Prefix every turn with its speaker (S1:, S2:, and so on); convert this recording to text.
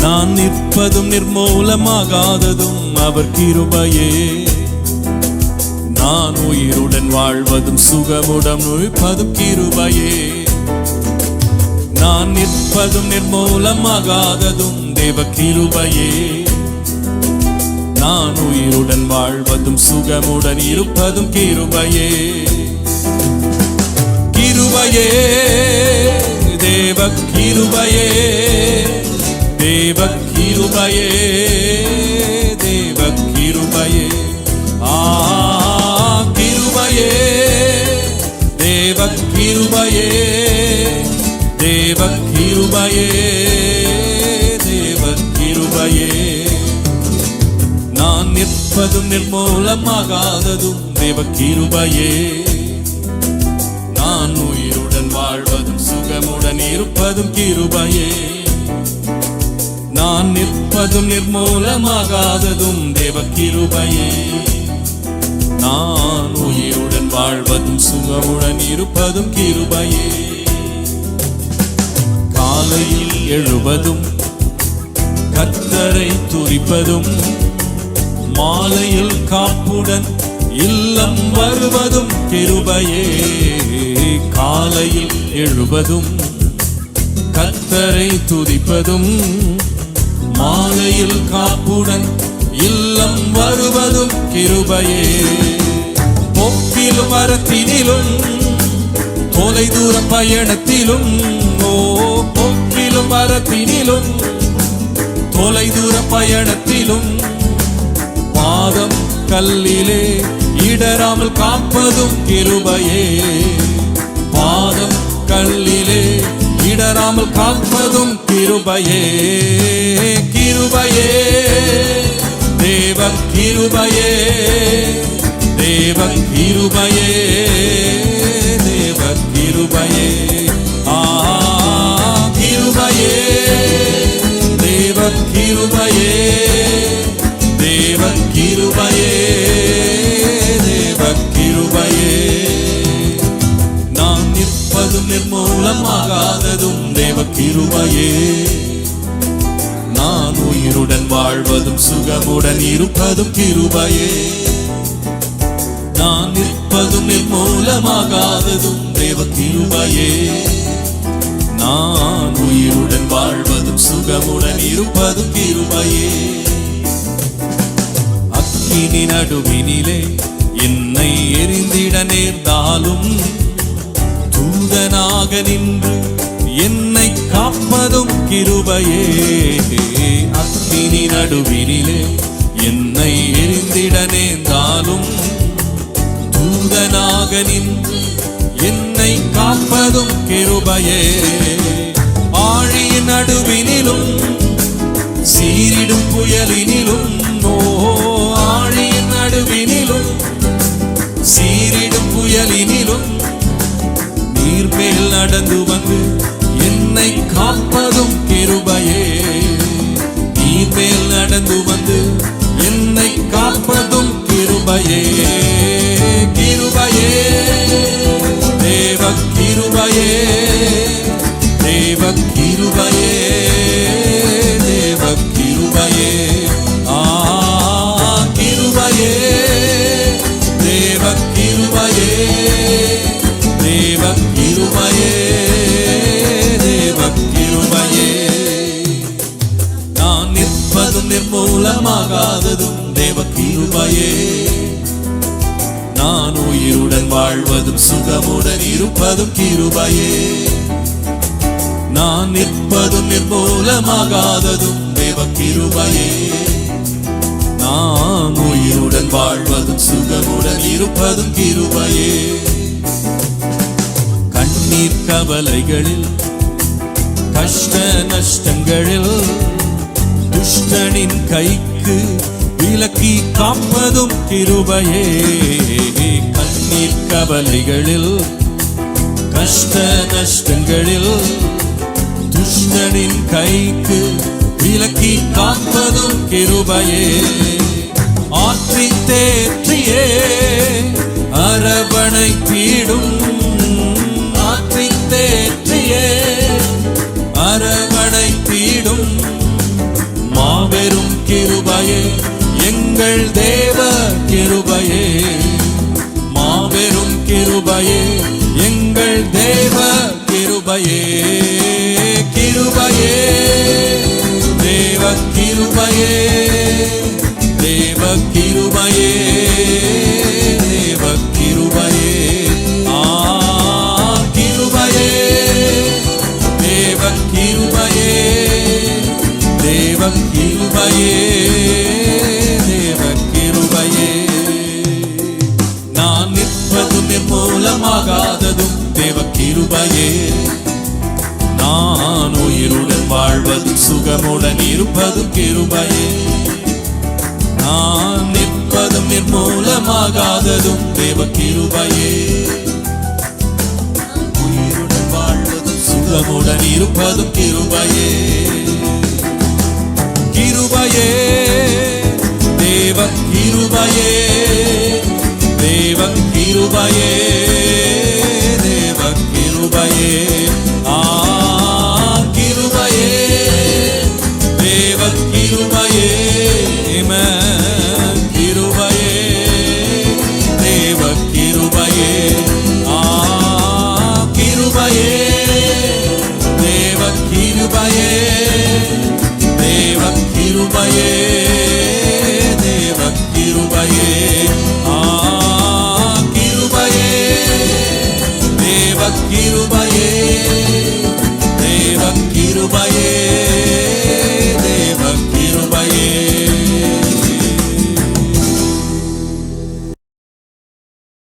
S1: நான் நிற்பதும் நிர்மூலமாகாததும் அவர் கிருபையே. நான் உயிருடன் வாழ்வதும் சுகமுடன் நுழைப்பதும் கிருபையே. நான் நிற்பதும் நிர்மூலமாகாததும் தேவ கிருபையே. நான் உயிருடன் வாழ்வதும் சுகமுடன் இருப்பதும் கிருபையே. கிருபையே தேவ கிருபையே. தேவ கிருபையே தேவ கிருபையே ஆ கிருபையே தேவ கிருபையே தேவ கிருபையே தேவ கிருபையே நான் நிற்பதும் நிர்மூலமாகாததும் தேவ கிருபையே நான் உயிருடன் வாழ்வதும் சுகமுடன் இருப்பதும் கிருபையே. நான் நிற்பதும் நிர்மூலமாகாததும் தேவ கிருபையே நான் உயிருடன் வாழ்வதும் சுகமுடன் இருப்பதும் கிருபையே. காலையில் எழுவதும் கத்தரை துரிப்பதும் மாலையில் காப்புடன் இல்லம் வருவதும் கிருபையே. காலையில் எழுவதும் கத்தரை துதிப்பதும் மாலையில் காப்புடன் இல்லம் வருவதும் கிருபையே. பொக்கிலும் மரத்தினிலும் தொலை தூர பயணத்திலும் ஓ பொக்கிலும் மரத்தினிலும் தொலை தூர பயணத்திலும் பாதம் கல்லிலே இடராமல் காப்பதும் கிருபையே. பாதம் கல்லிலே இடராமல் காப்பதும் கிருபையே. கிருபையே. தேவ கிருபையே. தேவ கிருபையே. கிருபையே நான் உயிருடன் வாழ்வதும் சுகமுடன் இருப்பதும் கிருபையே. நான் நிற்பதும் மூலமாகாததும் தேவ கிருபையே. நான் உயிருடன் வாழ்வதும் சுகமுடன் இருப்பதும் கிருபையே. அக்கினி நடுவினிலே என்னை எரிந்திட நேர்ந்தாலும் தூதனாக நின்று என்னை காப்பதும் கிருபையே. அக்கினி நடுவினிலே என்னை எரிந்திட நேர்ந்தாலும் தூதனாக நின்று என்னை காப்பதும் கிருபையே. ஆழியின் நடுவினிலும் சீரிடும் புயலினிலும் ஓ ஆழியின் நடுவினிலும் சீரிடும் புயலினிலும் நீர் மேல் நடந்து வந்து காப்பதும் கிருபையே. நீ மேல் நடந்து சுகமுடன் இருப்பதும் கிருபையே. நான் நிற்பதும் நிர்மூலமாகாததும் தேவ கிருபையே. நான் உயிருடன் வாழ்வதும் சுகமுடன் இருப்பதும் கிருபையே. கண்ணீர் கவலைகளில் கஷ்ட நஷ்டங்களில் துஷ்டனின் கைக்கு விலக்கி காப்பதும் கிருபையே. கண்ணீர் கவலைகளில் கஷ்ட நஷ்டங்களில் துஷ்டனின் கைக்கு விலக்கி காப்பதும் கிருபையே. ஆற்றி தேற்றியே அரவணை தீடும் எங்கள் தேவ கிருபையே கிருபையே. தேவ கிருபையே தேவ கிருபையே. சுகமுடன் இருப்பதும் கிருபையே. நான் நிற்பதும் நிர்மூலமாகாததும் தேவ கிருபையே. உயிருடன் வாழ்வதும் சுகமுடன் இருப்பதும் கிருபையே. கிருபையே தேவ கிருபையே. தேவ கிருபையே. கிருபையே தேவ கிருபையே தேவ கிருபையே. ஆ கிருபையே தேவ கிருபையே தேவ கிருபையே.